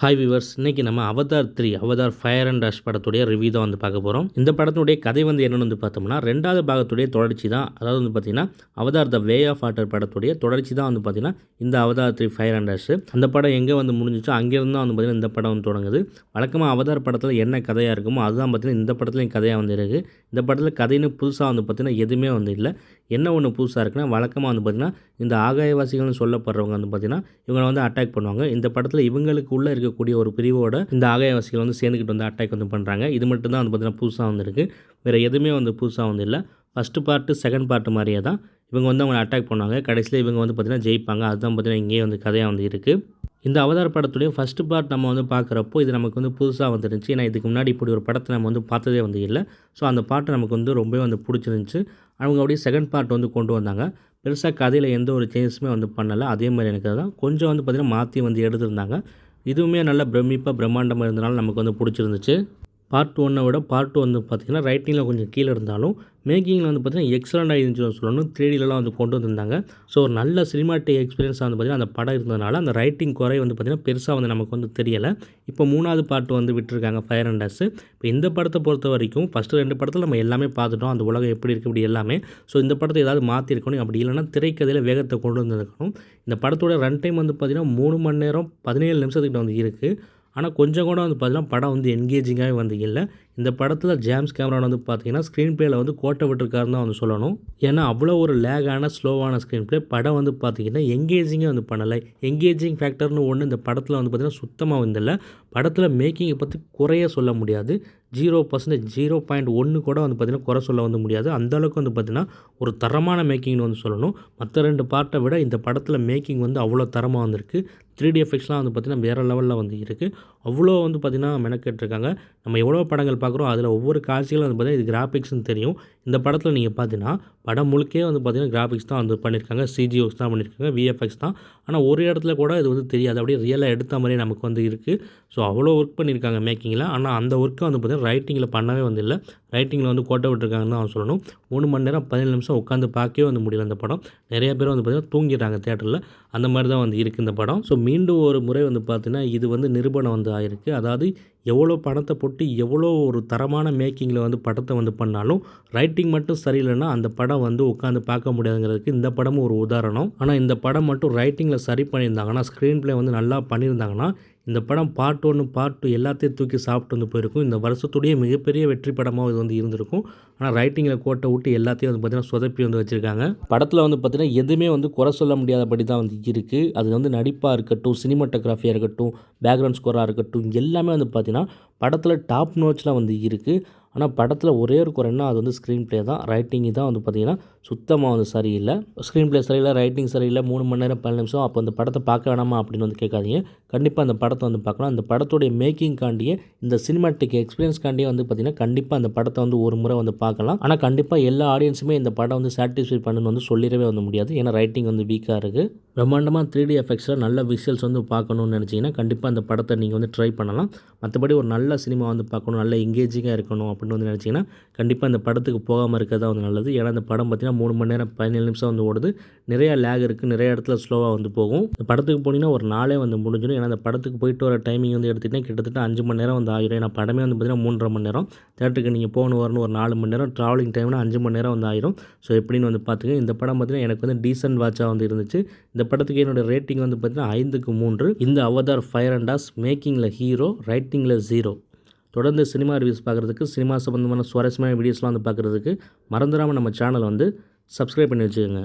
Hi viewers இன்றைக்கி நம்ம Avatar three Avatar fire and rush படத்துடைய ரிவ்யூ தான் வந்து பார்க்க போகிறோம் இந்த படத்துடைய கதை வந்து என்னென்னு வந்து பார்த்தோம்னா ரெண்டாவது பாகத்துடைய தொடர்ச்சி தான். அதாவது வந்து பார்த்திங்கன்னா Avatar the way of water படத்துடைய தொடர்ச்சி தான் வந்து பார்த்திங்கன்னா இந்த Avatar three fire and rush அந்த படம் எங்கே வந்து முடிஞ்சிச்சோ அங்கேருந்து தான் வந்து பார்த்திங்கன்னா இந்த படம் வந்து தொடங்குது. வழக்கமாக அவதார் படத்தில் என்ன கதையாக இருக்குமோ அதுதான் பார்த்திங்கன்னா இந்த படத்துலையும் கதையாக வந்து இருக்குது இந்த படத்தில் கதைன்னு புதுசாக வந்து பார்த்திங்கன்னா எதுவுமே வந்து இல்லை. என்ன ஒன்று புதுசாக இருக்குன்னா வழக்கமாக வந்து பார்த்திங்கன்னா இந்த ஆகாயவாசிகள்னு சொல்லப்படுறவங்க வந்து பார்த்திங்கன்னா இவங்களை வந்து அட்டாக் பண்ணுவாங்க. இந்த படத்தில் இவங்களுக்கு உள்ளே இருக்கக்கூடிய ஒரு பிரிவோட இந்த ஆகாயவாசிகள் வந்து சேர்ந்துக்கிட்டு வந்து அட்டாக் வந்து பண்ணுறாங்க இது மட்டும் தான் வந்து பார்த்திங்கன்னா புதுசாக வந்துருக்கு. வேறு எதுவுமே வந்து புதுசாக வந்து இல்லை. ஃபஸ்ட்டு பார்ட்டு செகண்ட் பார்ட்டு மாதிரியே தான் இவங்க வந்து அவங்களை அட்டாக் பண்ணுவாங்க. கடைசியில் இவங்க வந்து பார்த்திங்கன்னா ஜெயிப்பாங்க. அதுதான் பார்த்திங்கன்னா இங்கேயே வந்து கதையாக வந்து இருக்குது இந்த அவதார் படத்துடைய ஃபஸ்ட்டு பார்ட் நம்ம வந்து பார்க்குறப்போ இது நமக்கு வந்து புதுசாக வந்துருந்துச்சு. ஏன்னா இதுக்கு முன்னாடி இப்படி ஒரு படத்தை நம்ம வந்து பார்த்ததே வந்து இல்லை. ஸோ அந்த பாட்டு நமக்கு வந்து ரொம்பவே வந்து பிடிச்சிருந்துச்சு. அவங்க அப்படியே செகண்ட் பார்ட் வந்து கொண்டு வந்தாங்க. பெருசாக கதையில் எந்த ஒரு சேஞ்சஸுமே வந்து பண்ணலை. அதே மாதிரி எனக்கு தான் கொஞ்சம் வந்து பார்த்திங்கன்னா மாற்றி வந்து எடுத்திருந்தாங்க. இதுவுமே நல்ல பிரமிப்பாக பிரம்மாண்டமாக இருந்தனால நமக்கு வந்து பிடிச்சிருந்துச்சு. பார்ட் ஒன்னை விட பார்ட் டூ வந்து பார்த்திங்கன்னா ரைட்டிங்கில் கொஞ்சம் கீழே இருந்தாலும் மேக்கிங்கில் வந்து பார்த்திங்கன்னா எக்ஸலண்ட் இருந்துச்சுன்னு சொல்லணும். த்ரீடிலலாம் வந்து கொண்டு வந்திருந்தாங்க. ஸோ ஒரு நல்ல சினிமாட்டிக் எக்ஸ்பீரியன்ஸாக வந்து பார்த்திங்கன்னா அந்த படம் இருந்ததுனால அந்த ரைட்டிங் குறை வந்து பார்த்திங்கன்னா பெருசாக வந்து நமக்கு வந்து தெரியலை. இப்போ மூணாவது பாட்டு வந்து விட்டுருக்காங்க ஃபயர் அண்ட் இப்போ இந்த படத்தை பொறுத்த வரைக்கும் ஃபஸ்ட்டு ரெண்டு படத்தில் நம்ம எல்லாமே பார்த்துட்டோம். அந்த உலகம் எப்படி இருக்குது இப்படி எல்லாமே. ஸோ இந்த படத்தை ஏதாவது மாற்றிருக்கணும் அப்படி இல்லைன்னா திரைக்கதையில் வேகத்தை கொண்டு வந்திருக்கணும். இந்த படத்தோட ரன் டைம் வந்து பார்த்திங்கன்னா மூணு மணி நேரம் பதினேழு நிமிஷத்துக்கிட்ட வந்து இருக்குது ஆனால் கொஞ்சம் கூட வந்து பார்த்தீங்கன்னா படம் வந்து என்கேஜிங்காகவே வந்து இல்லை. இந்த படத்தில் ஜேம்ஸ் கேமரான் வந்து பார்த்தீங்கன்னா ஸ்க்ரீன் பிளேயில் வந்து கோட்டை விட்டுருக்காருன்னு தான் வந்து சொல்லணும். ஏன்னா அவ்வளோ ஒரு லேகான ஸ்லோவான ஸ்க்ரீன் பிளே படம் வந்து பார்த்திங்கன்னா எங்கேஜிங்கே வந்து பண்ணலை. எங்கேஜிங் ஃபேக்டர்னு ஒன்று இந்த படத்தில் வந்து பார்த்திங்கன்னா சுத்தமாக வந்து படத்தில் மேக்கிங்கை பற்றி குறைய சொல்ல முடியாது. ஜீரோ பர்சன்டேஜ் ஜீரோ பாயிண்ட் ஒன்று கூட வந்து பார்த்திங்கன்னா குறை சொல்ல வந்து முடியாது. அந்தளவுக்கு வந்து பார்த்திங்கன்னா ஒரு தரமான மேக்கிங்னு வந்து சொல்லணும். மற்ற ரெண்டு பார்ட்டை விட இந்த படத்தில் மேக்கிங் வந்து அவ்வளோ தரமாக வந்திருக்கு. த்ரீ டி எஃபெக்ட்ஸ்லாம் வந்து பார்த்திங்கன்னா வேறு லெவலில் வந்து இருக்குது அவ்வளோ வந்து பார்த்திங்கன்னா மெனக்கெட்டுருக்காங்க. நம்ம எவ்வளோ படங்கள் பார்க்குறோம் அதில் ஒவ்வொரு காட்சிகளும் வந்து பார்த்திங்கன்னா இது கிராஃபிக்ஸ்னு தெரியும். இந்த படத்தில் நீங்கள் பார்த்தீங்கன்னா படம் முழுக்கே வந்து பார்த்திங்கன்னா கிராஃபிக்ஸ் தான் வந்து பண்ணியிருக்காங்க சிஜிஓஸ் தான் பண்ணியிருக்காங்க விஎஃப்எக்ஸ் தான். ஆனால் ஒரு இடத்துல கூட இது வந்து தெரியாது. அப்படியே ரியலாக எடுத்த மாதிரி நமக்கு வந்து இருக்குது ஸோ அவ்வளோ ஒர்க் பண்ணியிருக்காங்க மேக்கிங்கில் ஆனால் அந்த ஒர்க்கை வந்து பார்த்திங்கன்னா ரைட்டிங்கில் பண்ணவே வந்து இல்லை. ரைட்டிங்கில் வந்து கோட்டை விட்டுருக்காங்கன்னு தான் சொல்லணும். மூணு மணி நேரம் பதினேழு நிமிஷம் உட்காந்து பார்க்கவே வந்து முடியல அந்த படம். நிறைய பேர் வந்து பார்த்திங்கன்னா தூங்கிடுறாங்க தேட்டரில் அந்த மாதிரி தான் வந்து இருக்குது இந்த படம். ஸோ மீண்டும் ஒரு முறை வந்து பார்த்திங்கன்னா இது வந்து நிரூபணம் வந்து ஆயிருக்கு. அதாவது எவ்வளோ பணத்தை போட்டு எவ்வளோ ஒரு தரமான மேக்கிங்கில் வந்து படத்தை வந்து பண்ணாலும் ரைட்டிங் மட்டும் சரியில்லைன்னா அந்த படம் வந்து உட்காந்து பார்க்க முடியாதுங்கிறதுக்கு இந்த படமும் ஒரு உதாரணம். ஆனால் இந்த படம் மட்டும் ரைட்டிங்கில் சரி பண்ணியிருந்தாங்கன்னா ஸ்க்ரீன் ப்ளே வந்து நல்லா பண்ணியிருந்தாங்கன்னா இந்த படம் பார்ட் ஒன்று பார்ட் டூ எல்லாத்தையும் தூக்கி சாப்பிட்டு வந்து போயிருக்கும். இந்த வருஷத்துடைய மிகப்பெரிய வெற்றி படமாக இது வந்து இருந்திருக்கும். ஆனால் ரைட்டிங்கில் கோட்டை விட்டு எல்லாத்தையும் வந்து பார்த்திங்கன்னா சொதப்பி வந்து வச்சுருக்காங்க. படத்தில் வந்து பார்த்திங்கன்னா எதுவுமே வந்து குறை சொல்ல முடியாதபடி தான் வந்து இருக்குது அது வந்து நடிப்பாக இருக்கட்டும் சினிமாட்டோகிராஃபியாக இருக்கட்டும் பேக்ரவுண்ட் ஸ்கோராக இருக்கட்டும் எல்லாமே வந்து பார்த்திங்கன்னா படத்தில் டாப் நோட்ஸில் வந்து இருக்குது ஆனால் படத்தில் ஒரே ஒரு குறைன்னா அது வந்து ஸ்க்ரீன் ப்ளே தான். ரைட்டிங் தான் வந்து பார்த்திங்கன்னா சுத்தமாக வந்து சரியில்லை. ஸ்க்ரீன் ப்ளே சரியில்லை ரைட்டிங் சரியில்லை மூணு மணி நேரம் பதினஞ்சு நிமிஷம் அப்போ அந்த படத்தை பார்க்க வேணாமா அப்படின்னு வந்து கேட்காதீங்க. கண்டிப்பாக அந்த படத்தை வந்து பார்க்கலாம். அந்த படத்துடைய மேக்கிங்காண்டியே இந்த சினிமாட்டிக் எக்ஸ்பீரியன்ஸ்காண்டியே வந்து பார்த்திங்கன்னா கண்டிப்பாக அந்த படத்தை வந்து ஒரு முறை வந்து பார்க்கலாம். ஆனால் கண்டிப்பாக எல்லா ஆடியன்ஸுமே இந்த படம் வந்து சாட்டிஸ்ஃபை பண்ணுன்னு வந்து சொல்லிடவே வந்து முடியாது. ஏன்னா ரைட்டிங் வந்து வீக்காக இருக்குது பிரம்மாண்டமாக த்ரீ டி எஃபெக்ட்ஸில் நல்ல விஷுவல்ஸ் வந்து பார்க்கணும்னு நினச்சிங்கன்னா கண்டிப்பாக அந்த படத்தை நீங்கள் வந்து ட்ரை பண்ணலாம். மற்றபடி ஒரு நல்ல சினிமா வந்து பார்க்கணும். நல்ல எங்கேஜிங்காக இருக்கணும். அப்படின்னு வந்து நினச்சிங்கன்னா கண்டிப்பாக இந்த படத்துக்கு போகாமல் இருக்கிறது தான் வந்து நல்லது. ஏன்னா இந்த படம் பார்த்திங்கன்னா மூணு மணி நேரம் பதினேழு நிமிஷம் வந்து ஓடுது. நிறையா லேக் இருக்குது நிறைய இடத்துல ஸ்லோவாக வந்து போகும். இந்த படத்துக்கு போனீங்கன்னா ஒரு நாளே வந்து முடிஞ்சிடும். ஏன்னா அந்த படத்துக்கு போயிட்டு வர டைமிங் வந்து எடுத்துகிட்டா கிட்டத்தட்ட அஞ்சு மணி நேரம் வந்து ஆயிரும். ஏன்னா படமே வந்து பார்த்திங்கன்னா மூன்றரை மணி நேரம். தேட்டருக்கு நீங்கள் போகணும் வரணும் ஒரு நாலு மணி நேரம். ட்ராவலிங் டைம்னா அஞ்சு மணி நேரம் வந்து ஆயிரும். ஸோ எப்படின்னு வந்து பார்த்துங்க இந்த படம் பார்த்திங்கன்னா எனக்கு வந்து டீசன்ட் வாட்சாக வந்து இருந்துச்சு. இந்த படத்துக்கு என்னோடய ரேட்டிங் வந்து பார்த்திங்கன்னா ஐந்துக்கு மூன்று. இந்த அவதார் ஃபயர் ஆஸ் மேக்கிங்கில் ஹீரோ ரைட்டிங்கில் ஜீரோ தொடர்ந்து சினிமா ரிவ்யூஸ் பார்க்குறதுக்கு சினிமா சம்மந்தமான சுவாரஸ்யமான வீடியோஸ்லாம் வந்து பார்க்குறதுக்கு மறந்துடாமல் நம்ம சேனலை வந்து சப்ஸ்கிரைப் பண்ணி வச்சுக்கோங்க.